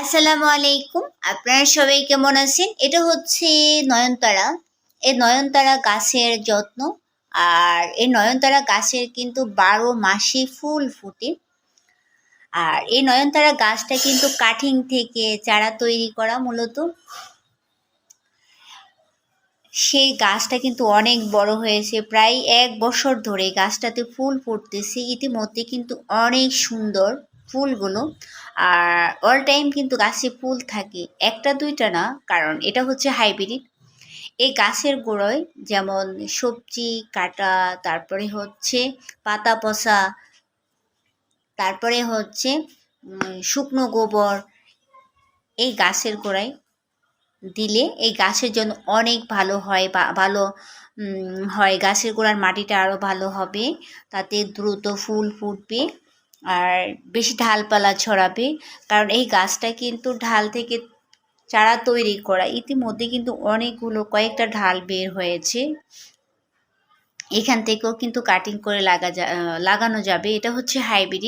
আসসালামু আলাইকুম। আপনারা সবাই কেমন আছেন? এটা হচ্ছে নয়নতারা। এই নয়নতারা গাছের যত্ন। আর এই নয়নতারা গাছের কিন্তু বারো মাসে ফুল ফুটে। আর এই নয়নতারা গাছটা কিন্তু কাঠিং থেকে চারা তৈরি করা মূলত। সেই গাছটা কিন্তু অনেক বড় হয়েছে। প্রায় এক বছর ধরে গাছটাতে ফুল ফুটতেছে। ইতিমধ্যে কিন্তু অনেক সুন্দর। ফুলগুলো। আর অল টাইম কিন্তু গাছে ফুল থাকে, একটা দুইটা না, কারণ এটা হচ্ছে হাইব্রিড এই গাছের গোড়ায় যেমন সবজি কাটা, তারপরে হচ্ছে পাতা পচা, তারপরে হচ্ছে শুকনো গোবর, এই গাছের গোড়ায় দিলে এই গাছের জন্য অনেক ভালো হয়, বা, ভালো হয়। গাছের গোড়ার মাটিটা আরও ভালো হবে, তাতে দ্রুত ফুল ফুটবে। আর বেশি ঢালপালা ছড়াবে। কারণ এই গাছটা কিন্তু ঢাল থেকে চারা তৈরি করা। ইতিমধ্যে কিন্তু অনেকগুলো, কয়েকটা ঢাল বের হয়েছে। এখান থেকেও কিন্তু কাটিং করে লাগা যা লাগানো যাবে। এটা হচ্ছে হাইব্রিড